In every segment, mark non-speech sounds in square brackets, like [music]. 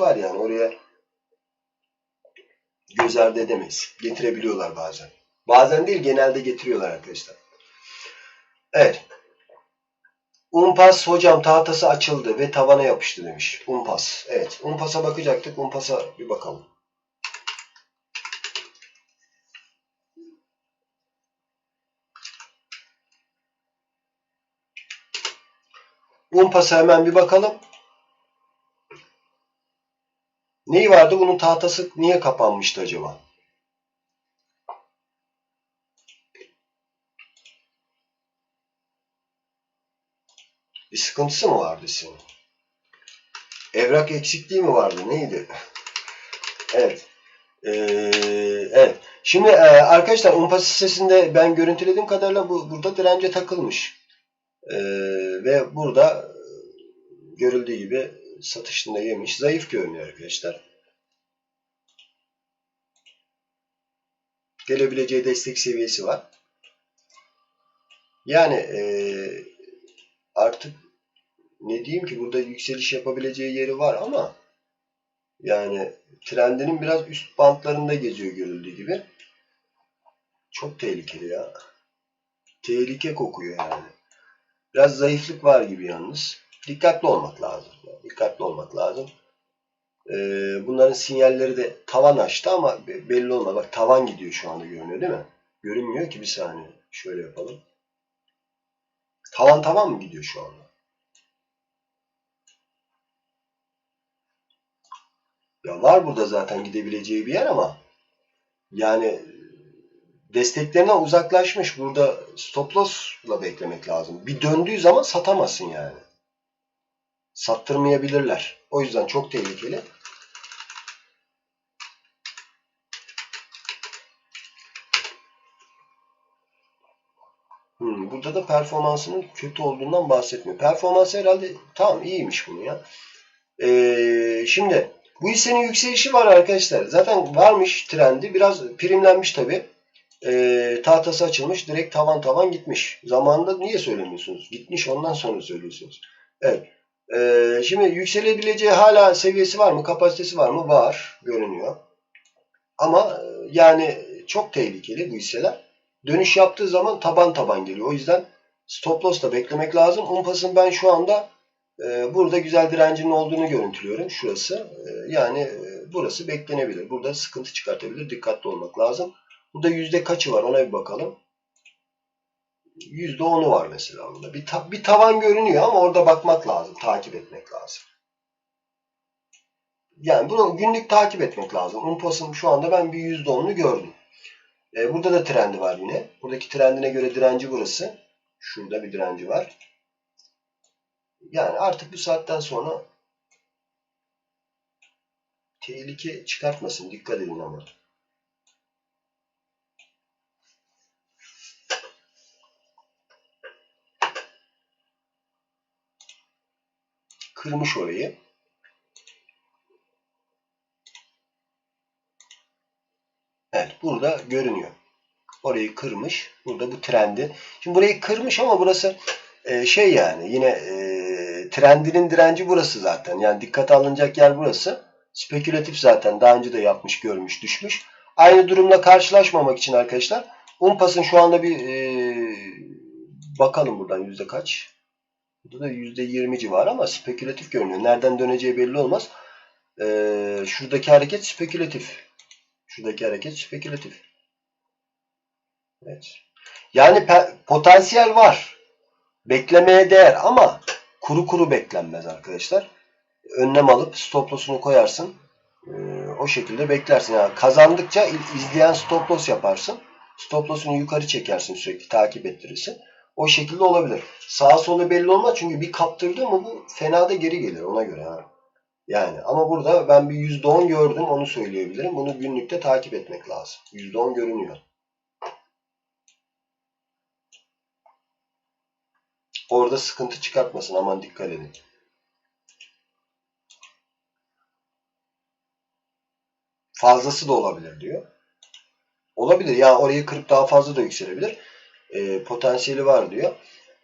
var yani oraya göz ardı edemeyiz. Getirebiliyorlar bazen. Bazen değil genelde getiriyorlar arkadaşlar. Evet. Unpas hocam tahtası açıldı ve tavana yapıştı demiş. Unpas. Evet. Unpas'a bakacaktık. Unpas'a bir bakalım. Unpas'a hemen bir bakalım. Neyi vardı? Bunun tahtası niye kapanmıştı acaba? Bir sıkıntısı mı vardı senin? Evrak eksikliği mi vardı? Neydi? [laughs] evet. Ee, evet. Şimdi e, arkadaşlar Unpas sitesinde ben görüntülediğim kadarıyla bu burada dirence takılmış. Ee, ve burada e, görüldüğü gibi satışında yemiş. Zayıf görünüyor arkadaşlar. Gelebileceği destek seviyesi var. Yani e, artık ne diyeyim ki burada yükseliş yapabileceği yeri var ama yani trendinin biraz üst bantlarında geziyor görüldüğü gibi. Çok tehlikeli ya. Tehlike kokuyor yani. Biraz zayıflık var gibi yalnız. Dikkatli olmak lazım. Dikkatli olmak lazım. Ee, bunların sinyalleri de tavan açtı ama belli olmadı. Bak tavan gidiyor şu anda görünüyor değil mi? Görünmüyor ki bir saniye. Şöyle yapalım. Tavan tavan mı gidiyor şu anda? Ya var burada zaten gidebileceği bir yer ama yani desteklerinden uzaklaşmış. Burada stop loss'la beklemek lazım. Bir döndüğü zaman satamazsın yani. Sattırmayabilirler. O yüzden çok tehlikeli. Hmm, burada da performansının kötü olduğundan bahsetmiyor. Performansı herhalde tamam iyiymiş bunu ya. Ee, şimdi bu hissenin yükselişi var arkadaşlar. Zaten varmış trendi. Biraz primlenmiş tabi. Ee, tahtası açılmış. Direkt tavan tavan gitmiş. Zamanında niye söylemiyorsunuz? Gitmiş ondan sonra söylüyorsunuz. Evet. Ee, şimdi yükselebileceği hala seviyesi var mı? Kapasitesi var mı? Var. Görünüyor. Ama e, yani çok tehlikeli bu hisseler. Dönüş yaptığı zaman taban taban geliyor. O yüzden stop loss da beklemek lazım. Umpas'ın ben şu anda e, burada güzel direncinin olduğunu görüntülüyorum. Şurası. E, yani e, burası beklenebilir. Burada sıkıntı çıkartabilir. Dikkatli olmak lazım. Burada yüzde kaçı var ona bir bakalım. Yüzde onu var mesela bunda. Bir, ta bir tavan görünüyor ama orada bakmak lazım. Takip etmek lazım. Yani bunu günlük takip etmek lazım. Umpas'ın şu anda ben bir yüzde onunu gördüm. E, burada da trendi var yine. Buradaki trendine göre direnci burası. Şurada bir direnci var. Yani artık bu saatten sonra tehlike çıkartmasın. Dikkat edin ama. Kırmış orayı. Evet burada görünüyor. Orayı kırmış. Burada bu trendi. Şimdi burayı kırmış ama burası e, şey yani yine e, trendinin direnci burası zaten. Yani dikkate alınacak yer burası. Spekülatif zaten. Daha önce de yapmış, görmüş, düşmüş. Aynı durumla karşılaşmamak için arkadaşlar Umpas'ın şu anda bir e, bakalım buradan yüzde kaç. Burada da yüzde yirmi civarı ama spekülatif görünüyor. Nereden döneceği belli olmaz. E, şuradaki hareket spekülatif. Şuradaki hareket spekülatif. Evet. Yani potansiyel var. Beklemeye değer ama kuru kuru beklenmez arkadaşlar. Önlem alıp stop loss'unu koyarsın. Ee, o şekilde beklersin. Yani kazandıkça izleyen stop loss yaparsın. Stop loss'unu yukarı çekersin sürekli takip ettirirsin. O şekilde olabilir. Sağa solu belli olmaz çünkü bir kaptırdı mı bu fena da geri gelir ona göre. Ha. Yani ama burada ben bir %10 gördüm onu söyleyebilirim. Bunu günlükte takip etmek lazım. %10 görünüyor. Orada sıkıntı çıkartmasın aman dikkat edin. Fazlası da olabilir diyor. Olabilir. Yani orayı kırıp daha fazla da yükselebilir. E, potansiyeli var diyor.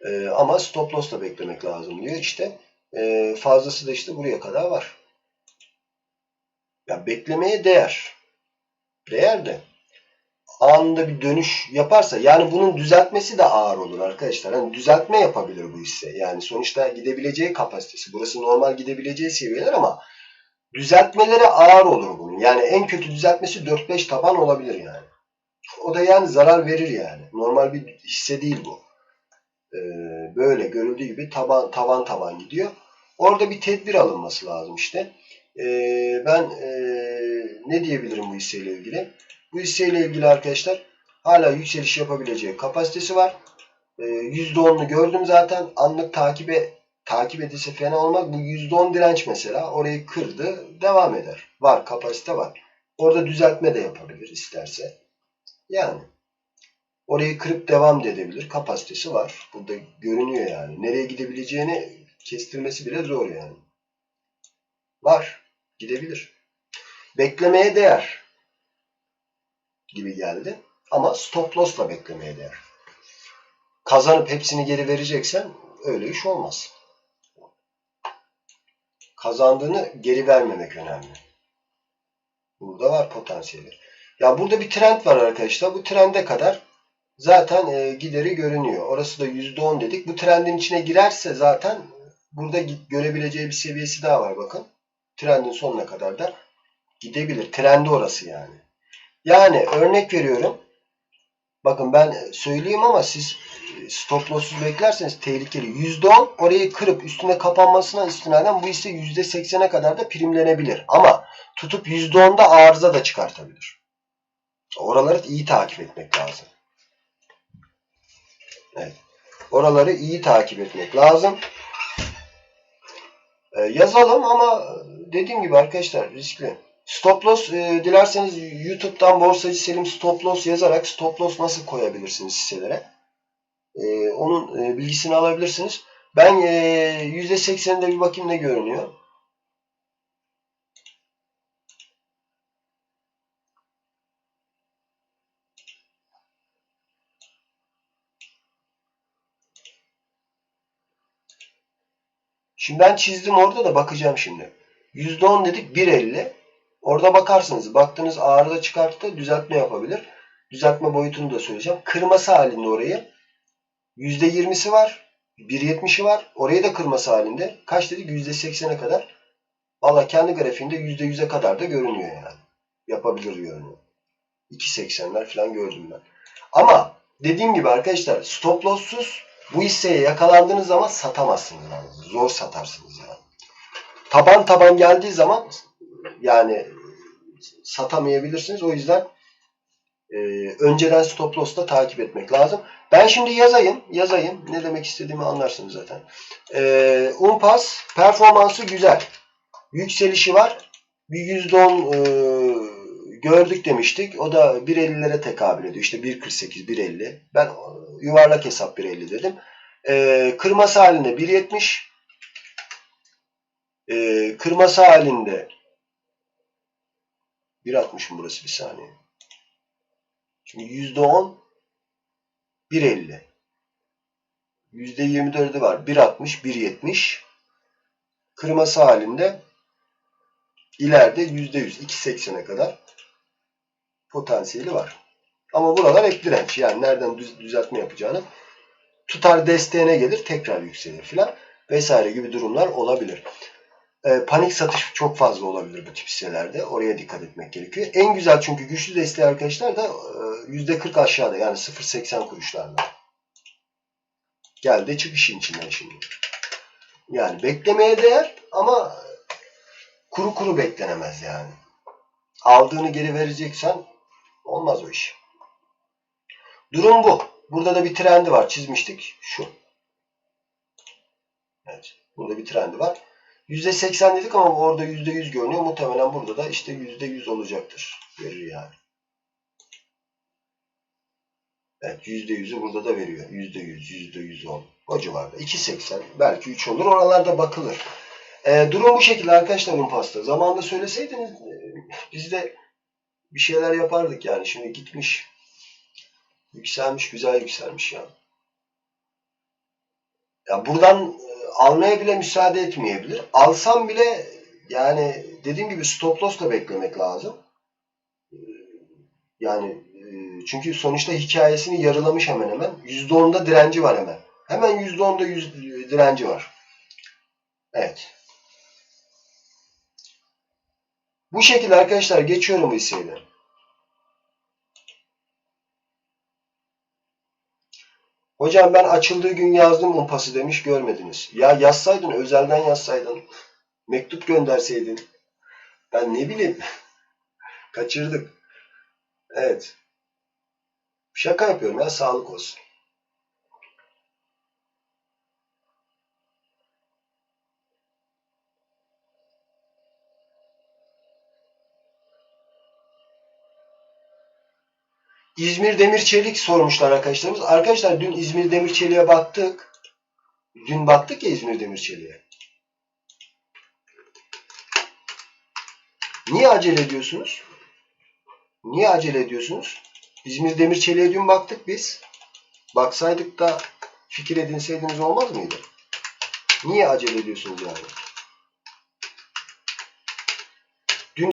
E, ama stop loss da beklemek lazım diyor. İşte e, fazlası da işte buraya kadar var. Ya beklemeye değer. Değer de anında bir dönüş yaparsa yani bunun düzeltmesi de ağır olur arkadaşlar. Hani düzeltme yapabilir bu hisse. Yani sonuçta gidebileceği kapasitesi. Burası normal gidebileceği seviyeler ama düzeltmeleri ağır olur bunun. Yani en kötü düzeltmesi 4-5 taban olabilir yani. O da yani zarar verir yani. Normal bir hisse değil bu. Ee, böyle görüldüğü gibi taban tavan taban gidiyor. Orada bir tedbir alınması lazım işte. Ee, ben ee, ne diyebilirim bu hisseyle ilgili? Bu hisseyle ilgili arkadaşlar hala yükseliş yapabileceği kapasitesi var. Ee, %10'unu gördüm zaten. Anlık takibe takip edilse fena olmaz. Bu %10 direnç mesela. Orayı kırdı. Devam eder. Var. Kapasite var. Orada düzeltme de yapabilir isterse. Yani. Orayı kırıp devam da edebilir. Kapasitesi var. Burada görünüyor yani. Nereye gidebileceğini kestirmesi bile zor yani. Var. Gidebilir. Beklemeye değer gibi geldi. Ama stop loss'la beklemeye değer. Kazanıp hepsini geri vereceksen öyle iş olmaz. Kazandığını geri vermemek önemli. Burada var potansiyeli. Ya burada bir trend var arkadaşlar. Bu trende kadar zaten e, gideri görünüyor. Orası da %10 dedik. Bu trendin içine girerse zaten burada görebileceği bir seviyesi daha var bakın. Trendin sonuna kadar da gidebilir. Trendi orası yani. Yani örnek veriyorum. Bakın ben söyleyeyim ama siz stop loss'uz beklerseniz tehlikeli. %10 orayı kırıp üstüne kapanmasına istinaden bu hisse %80'e kadar da primlenebilir. Ama tutup %10'da arıza da çıkartabilir. Oraları iyi takip etmek lazım. Evet. Oraları iyi takip etmek lazım. Ee, yazalım ama dediğim gibi arkadaşlar riskli. Stop loss e, dilerseniz YouTube'dan borsacı Selim stop loss yazarak stop loss nasıl koyabilirsiniz hisselere. E, onun e, bilgisini alabilirsiniz. Ben e, %80'inde bir bakayım ne görünüyor. Şimdi ben çizdim orada da bakacağım şimdi. %10 dedik 1.50. Orada bakarsınız. Baktınız ağrıda çıkarttı. Düzeltme yapabilir. Düzeltme boyutunu da söyleyeceğim. Kırması halinde orayı. %20'si var. 1.70'i var. Orayı da kırması halinde. Kaç dedik? %80'e kadar. Valla kendi grafiğinde %100'e kadar da görünüyor yani. Yapabilir görünüyor. 2.80'ler falan gördüm ben. Ama dediğim gibi arkadaşlar stop loss'suz bu hisseye yakalandığınız zaman satamazsınız. Yani. Zor satarsınız yani. Taban taban geldiği zaman yani satamayabilirsiniz. O yüzden e, önceden stop loss'ta takip etmek lazım. Ben şimdi yazayım. Yazayım. Ne demek istediğimi anlarsınız zaten. E, Unpas performansı güzel. Yükselişi var. Bir %10 e, gördük demiştik. O da 1.50'lere tekabül ediyor. İşte 1.48, 1.50. Ben yuvarlak hesap 1.50 dedim. E, kırması halinde 1.70. E, kırması halinde 1.60 mı burası bir saniye. Şimdi %10 1.50 %24'ü var. 1.60 1.70 kırması halinde ileride %100 2.80'e kadar potansiyeli var. Ama buralar ek direnç. Yani nereden düz, düzeltme yapacağını tutar desteğine gelir tekrar yükselir filan vesaire gibi durumlar olabilir. E, panik satış çok fazla olabilir bu tip hisselerde. Oraya dikkat etmek gerekiyor. En güzel çünkü güçlü desteği arkadaşlar da e, %40 aşağıda yani 0.80 kuruşlarla. Geldi çık işin içinden şimdi. Yani beklemeye değer ama kuru kuru beklenemez yani. Aldığını geri vereceksen olmaz o iş. Durum bu. Burada da bir trendi var. Çizmiştik. Şu. Evet. Burada bir trendi var. %80 dedik ama orada %100 görünüyor. Muhtemelen burada da işte %100 olacaktır. Verir yani. Evet %100'ü burada da veriyor. %100, %110. O civarda. 2.80 belki 3 olur. Oralarda bakılır. E, durum bu şekilde arkadaşlar Unpas'ta. Zamanında söyleseydiniz e, biz de bir şeyler yapardık yani. Şimdi gitmiş. Yükselmiş. Güzel yükselmiş ya. Ya buradan almaya bile müsaade etmeyebilir. Alsam bile yani dediğim gibi stop loss da beklemek lazım. Ee, Yani e, çünkü sonuçta hikayesini yarılamış hemen hemen. %10'da direnci var hemen. Hemen %10'da yüz, direnci var. Evet. Bu şekilde arkadaşlar geçiyorum hisseyle. Hocam ben açıldığı gün yazdım umpası demiş görmediniz. Ya yazsaydın özelden yazsaydın. Mektup gönderseydin. Ben ne bileyim. [laughs] Kaçırdık. Evet. Şaka yapıyorum ya sağlık olsun. İzmir Demir Çelik sormuşlar arkadaşlarımız. Arkadaşlar dün İzmir Demir Çelik'e baktık. Dün baktık ya İzmir Demir Çelik'e. Niye acele ediyorsunuz? Niye acele ediyorsunuz? İzmir Demir Çelik'e dün baktık biz. Baksaydık da fikir edinseydiniz olmaz mıydı? Niye acele ediyorsunuz yani?